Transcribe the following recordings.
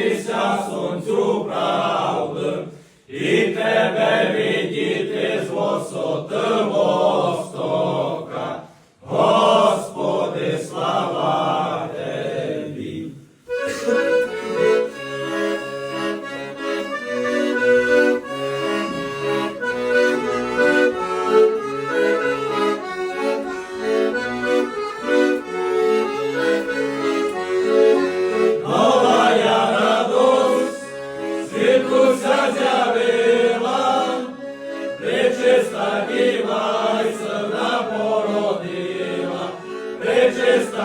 молитися сонцю правди, і тебе видіти з висоти води.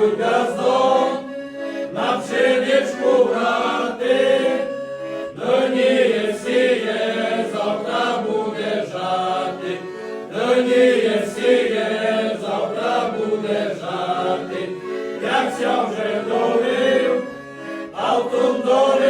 забуття знов, навчи вічку як ся вже долив, а в тум.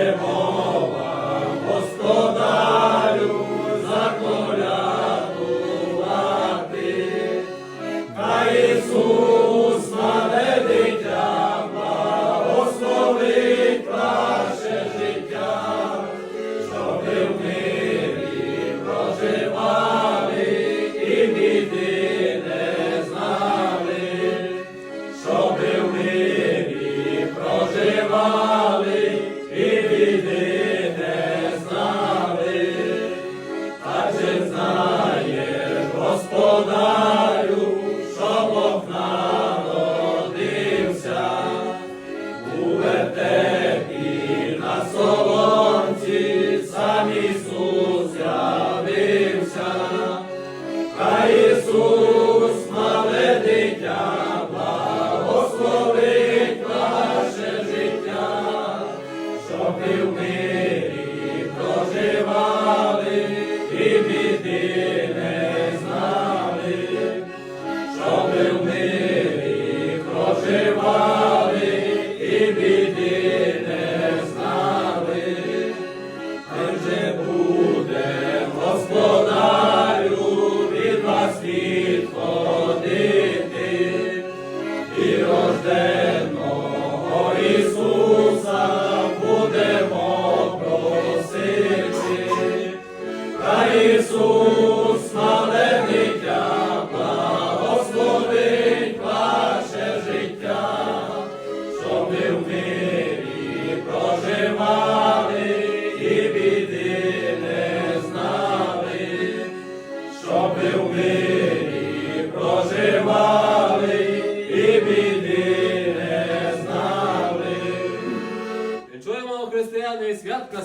Yeah, will be.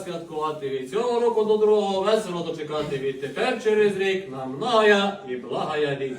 святкувати, від цього року до другого весело дочекати. від тепер, через рік нам ная і благая рік.